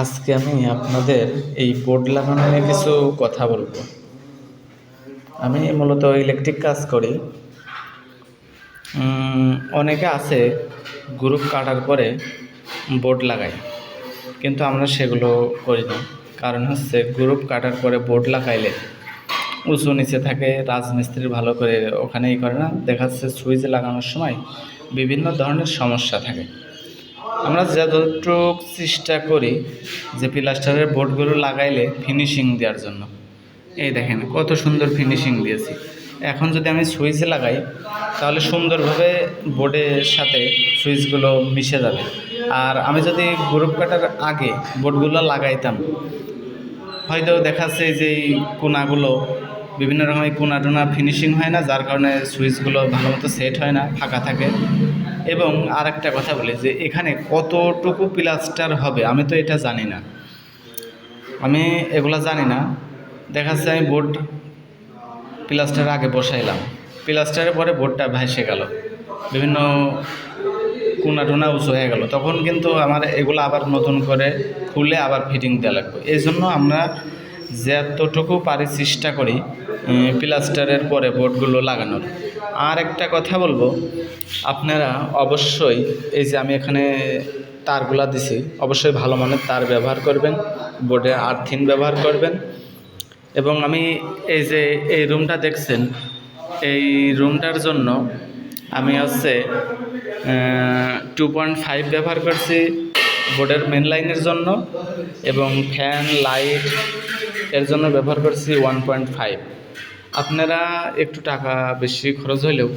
আজকে আমি আপনাদের এই বোর্ড লাগানো নিয়ে কিছু কথা বলব। আমি মূলত ইলেকট্রিক কাজ করি। অনেকে আছে গ্রুপ কাটার পরে বোর্ড লাগায়, কিন্তু আমরা সেগুলো করি না। কারণ হচ্ছে গ্রুপ কাটার পরে বোর্ড লাগাইলে উঁচু নিচে থাকে, রাজমিস্ত্রি ভালো করে ওখানেই করে না। দেখা যাচ্ছে সুইচ লাগানোর সময় বিভিন্ন ধরনের সমস্যা থাকে। আমরা যতটুকু চেষ্টা করি যে প্লাস্টারের বোর্ডগুলো লাগাইলে ফিনিশিং দেওয়ার জন্য। এই দেখেন, কত সুন্দর ফিনিশিং দিয়েছি। এখন যদি আমি সুইচ লাগাই, তাহলে সুন্দরভাবে বোর্ডের সাথে সুইচগুলো মিশে যাবে। আর আমি যদি গ্রুপ কাটার আগে বোর্ডগুলো লাগাইতাম, হয়তো দেখাচ্ছে যে কোনাগুলো বিভিন্ন রকমের কোনা টোনা ফিনিশিং হয় না, যার কারণে সুইচগুলো ভালো মতো সেট হয় না, ফাঁকা থাকে। এবং আর একটা কথা বলি যে, এখানে কতটুকু প্লাস্টার হবে, আমি তো এটা জানি না। আমি এগুলো জানি না। দেখাচ্ছে আমি বোর্ড প্লাস্টার আগে বসাইলাম। প্লাস্টারের পরে বোর্ডটা ভেসে গেল। বিভিন্ন কোনা টোনা উঁচু হয়ে গেল। তখন কিন্তু আমার এগুলো আবার নতুন করে খুলে আবার ফিটিং দেওয়া লাগবে। এই জন্য আমরা যতটুকু পারি চেষ্টা করি প্লাস্টারের পরে বোর্ডগুলো লাগানোর। আর একটা কথা বলব, আপনারা অবশ্যই এই যে আমি এখানে তারগুলা দিছি, অবশ্যই ভালো মানের তার ব্যবহার করবেন, বোর্ডে আর্থিন ব্যবহার করবেন। এবং আমি এই যে এই রুমটা দেখছেন, এই রুমটার জন্য আমি হচ্ছে টু পয়েন্ট ফাইভ ব্যবহার করছি বোর্ডের মেন লাইনের জন্য এবং ফ্যান লাইট এর জন্য ব্যবহার করছি ওয়ান পয়েন্ট ফাইভ আপনারা একটু টাকা বেশি খরচ হলেও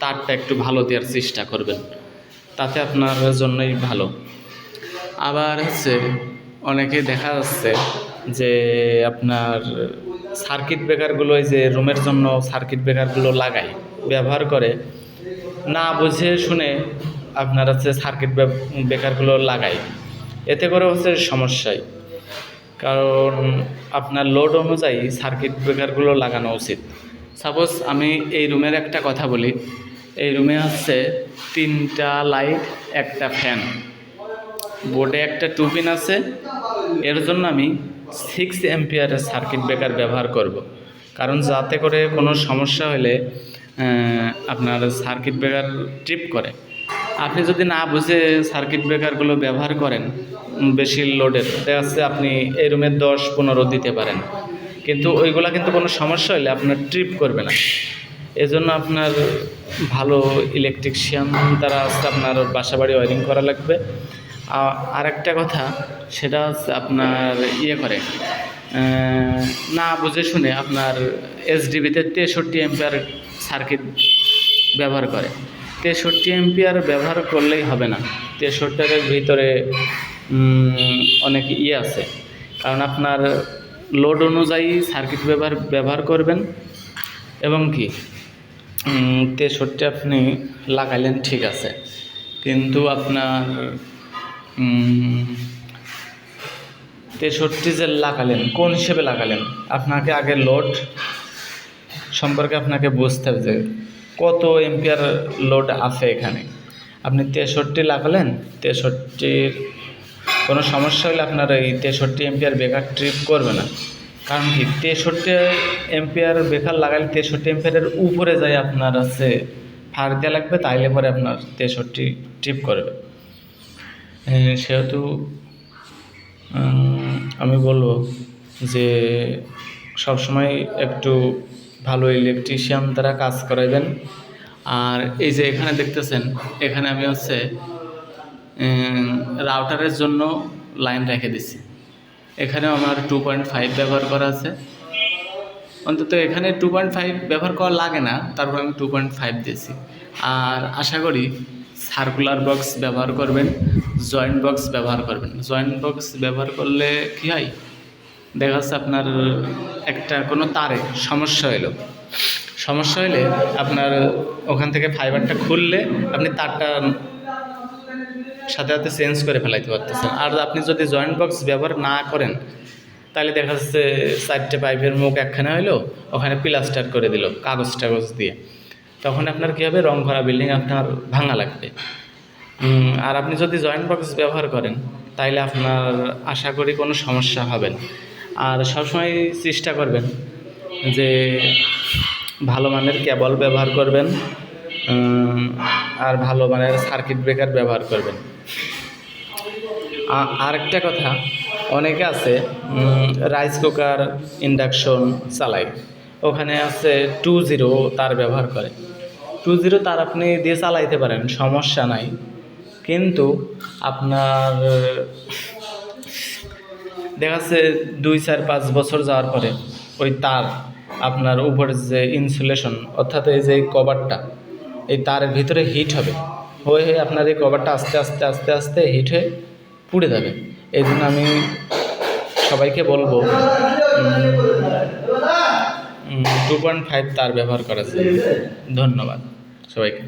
তারটা একটু ভালো দেওয়ার চেষ্টা করবেন। তাতে আপনার জন্যই ভালো। আবার হচ্ছে অনেকে দেখা যাচ্ছে যে আপনার সার্কিট ব্রেকারগুলো যে রুমের জন্য সার্কিট ব্রেকারগুলো লাগায়, ব্যবহার করে, না বুঝে শুনে আপনার হচ্ছে সার্কিট ব্রেকারগুলো লাগায়। এতে করে হচ্ছে সমস্যায়। কারণ আপনার লোড অনুযায়ী সার্কিট ব্রেকারগুলো লাগানো উচিত। সাপোজ আমি এই রুমের একটা কথা বলি, এই রুমে হচ্ছে তিনটা লাইট একটা ফ্যান বোর্ডে একটা টুপিন আছে, এর জন্য আমি সিক্স এম্পিয়ারের সার্কিট ব্রেকার ব্যবহার করব। কারণ যাতে করে কোনো সমস্যা হলে আপনার সার্কিট ব্রেকার ট্রিপ করে। আপনি যদি না বুঝে সার্কিট ব্রেকারগুলো ব্যবহার করেন বেশি লোডের দেখা যাচ্ছে আপনি এই রুমের দশ পনেরো দিতে পারেন। কিন্তু ওইগুলা কিন্তু কোনো সমস্যা হলে আপনার ট্রিপ করবে না। এজন্য আপনার ভালো ইলেকট্রিশিয়ান তারা হচ্ছে আপনার বাসা বাড়ি ওয়ারিং করা লাগবে। আর একটা কথা, সেটা হচ্ছে আপনার ইয়ে করে না বুঝে শুনে আপনার এসডিবিতে তেষট্টি এম্পিয়ার সার্কিট ব্যবহার করে। তেষট্টি এম্পিয়ার ব্যবহার করলেই হবে না। তেষট্টির ভিতরে অনেক ইয়ে আছে। কারণ আপনার লোড অনুযায়ী সার্কিট ব্যবহার ব্যবহার করবেন। এবং কি তেষট্টি আপনি লাগাইলেন ঠিক আছে। কিন্তু আপনার তেষট্টি যে লাগালেন, কোন হিসেবে লাগালেন? আপনাকে আগে লোড সম্পর্কে আপনাকে বুঝতে হবে যে কত এম্পিয়ার লোড আছে এখানে? আপনি তেষট্টি লাগালেন, তেষট্টির কোনো সমস্যা হলে আপনার এই তেষট্টি এম্পিয়ার বেকার ট্রিপ করবে না। কারণ কি, তেষট্টি এম্পিয়ার বেকার লাগালে তেষট্টি এম্পিয়ারের উপরে যায় আপনার আছে ফার দেওয়া লাগবে, তাইলে পরে আপনার তেষট্টি ট্রিপ করবে। সেহেতু আমি বলব যে সবসময় একটু ভালো ইলেকট্রিশিয়ান দ্বারা কাজ করাইবেন। আর এই যে এখানে দেখতেছেন, এখানে আমি হচ্ছে রাউটারের জন্য লাইন রেখে দিছি। এখানেও আমার টু পয়েন্ট ফাইভ ব্যবহার করা আছে। অন্তত এখানে টু পয়েন্ট ফাইভ ব্যবহার করা লাগে না, তারপর আমি টু পয়েন্ট ফাইভ দিয়েছি। আর আশা করি সার্কুলার বক্স ব্যবহার করবেন জয়েন্ট বক্স ব্যবহার করবেন। জয়েন্ট বক্স ব্যবহার করলে কী হয়? দেখা যাচ্ছে আপনার একটা কোনো তারে সমস্যা হলো সমস্যা হলে আপনার ওখান থেকে ফাইবারটা খুললে আপনি তারটা সাথে সাথে চেঞ্জ করে ফেলাইতে পারতেছেন। আর আপনি যদি জয়েন্ট বক্স ব্যবহার না করেন, তাহলে দেখা যাচ্ছে চারটে পাইপের মুখ একখানে হইল, ওখানে প্লাস্টার করে দিল কাগজ টাগজ দিয়ে। তখন আপনার কী হবে? রং করা বিল্ডিং আপনার ভাঙা লাগবে। আর আপনি যদি জয়েন্ট বক্স ব্যবহার করেন, তাইলে আপনার আশা করি কোনো সমস্যা হবে না। আর সবসময় চেষ্টা করবেন যে ভালো মানের কেবল ব্যবহার করবেন আর ভালো মানের সার্কিট ব্রেকার ব্যবহার করবেন। আরেকটা কথা, অনেকে আছে রাইস কুকার ইন্ডাকশন চালায়। ওখানে আছে টু জিরো তার ব্যবহার করে। টু জিরো তার আপনি দিয়ে চালাইতে পারেন, সমস্যা নাই। কিন্তু আপনার দেখা যাচ্ছে দুই চার পাঁচ বছর যাওয়ার পরে ওই তার, আপনার উপরে যে ইনসুলেশন অর্থাৎ এই যে কভারটা, এই তারের ভিতরে হিট হবে। হয়ে হয়ে আপনার এই কভারটা আস্তে আস্তে আস্তে আস্তে হিট হয়ে পুড়ে যাবে। এই জন্য আমি সবাইকে বলব টু পয়েন্ট ফাইভ তার ব্যবহার জন্য। ধন্যবাদ সবাইকে।